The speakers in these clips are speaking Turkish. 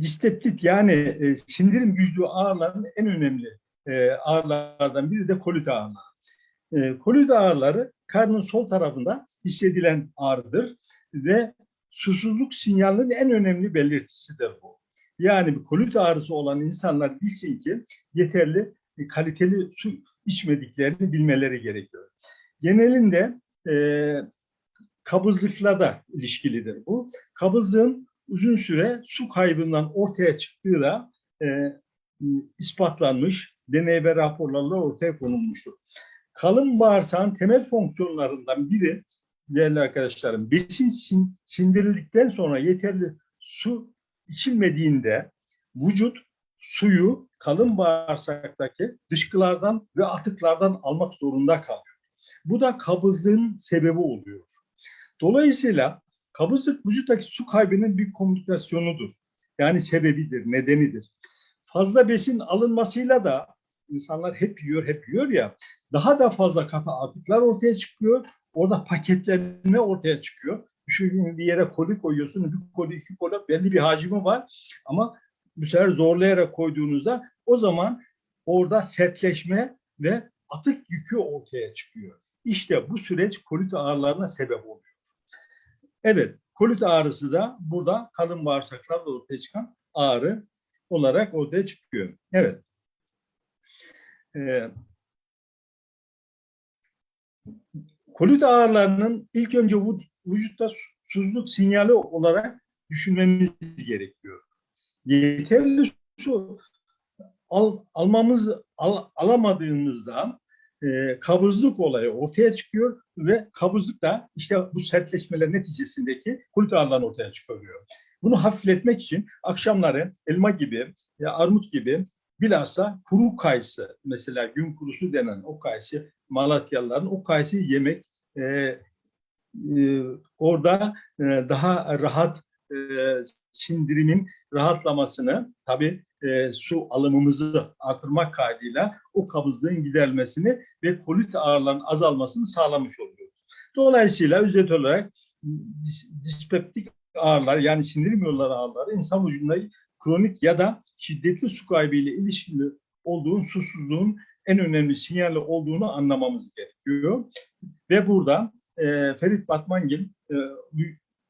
Disteptit yani e, sindirim güçlüğü ağrıların en önemli e, ağrılardan biri de kolit ağrıları. E, kolit ağrıları karnın sol tarafında hissedilen ağrıdır ve susuzluk sinyalinin en önemli belirtisidir bu. Yani bir kolit ağrısı olan insanlar bilsin ki yeterli e, kaliteli su içmediklerini bilmeleri gerekiyor. Genelinde e, kabızlıkla da ilişkilidir bu. Kabızlığın uzun süre su kaybından ortaya çıktığı da e, ispatlanmış, deney ve raporlarla ortaya konulmuştur. Kalın bağırsağın temel fonksiyonlarından biri değerli arkadaşlarım, besin sin, sindirildikten sonra yeterli su içilmediğinde vücut suyu kalın bağırsaktaki dışkılardan ve atıklardan almak zorunda kalıyor. Bu da kabızlığın sebebi oluyor. Dolayısıyla kabızlık vücuttaki su kaybının bir komünikasyonudur. Yani sebebidir, nedenidir. Fazla besin alınmasıyla da insanlar hep yiyor, hep yiyor ya, daha da fazla katı atıklar ortaya çıkıyor. Orada paketlenme ortaya çıkıyor. Düşünün bir yere koli koyuyorsun, bir koli, iki koli, belli bir hacmi var. Ama bu sefer zorlayarak koyduğunuzda o zaman orada sertleşme ve atık yükü ortaya çıkıyor. İşte bu süreç kolit ağrılarına sebep oluyor. Evet, kolit ağrısı da burada kalın bağırsaklarla ortaya çıkan ağrı olarak ortaya çıkıyor. Evet. Ee, kolit ağrılarının ilk önce vücutta susuzluk sinyali olarak düşünmemiz gerekiyor. Yeterli su al, almamız al, alamadığımızda e, kabızlık olayı ortaya çıkıyor ve kabızlık da işte bu sertleşmeler neticesindeki kolit ağrılarını ortaya çıkarıyor. Bunu hafifletmek için akşamları elma gibi, ya armut gibi bilhassa kuru kayısı mesela gün kurusu denen o kayısı Malatyalıların o kayısıyı yemek e, e, orada e, daha rahat e, sindirimin rahatlamasını tabi e, su alımımızı artırmak kaydıyla o kabızlığın gidermesini ve kolit ağrılarının azalmasını sağlamış oluyoruz. Dolayısıyla özet olarak dis, dispeptik ağrılar yani sindirim yolları ağrıları insan vücudunda kronik ya da şiddetli su kaybı ile ilişkili olduğun susuzluğun en önemli sinyali olduğunu anlamamız gerekiyor. Ve burada e, Ferit Batmangil e,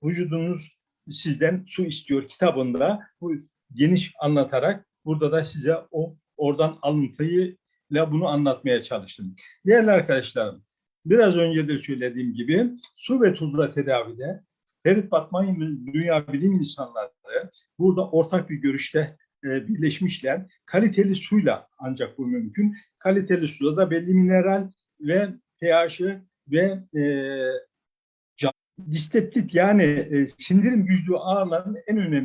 vücudunuz sizden su istiyor kitabında bu geniş anlatarak burada da size o oradan alıntıyla bunu anlatmaya çalıştım. Değerli arkadaşlarım, biraz önce de söylediğim gibi su ve tuzla tedavide Ferit Batman dünya bilim insanları burada ortak bir görüşte e, birleşmişler. Kaliteli suyla ancak bu mümkün. Kaliteli suda da belli mineral ve pH'ı ve e, disteptit yani e, sindirim güçlüğü ağrıların en önemli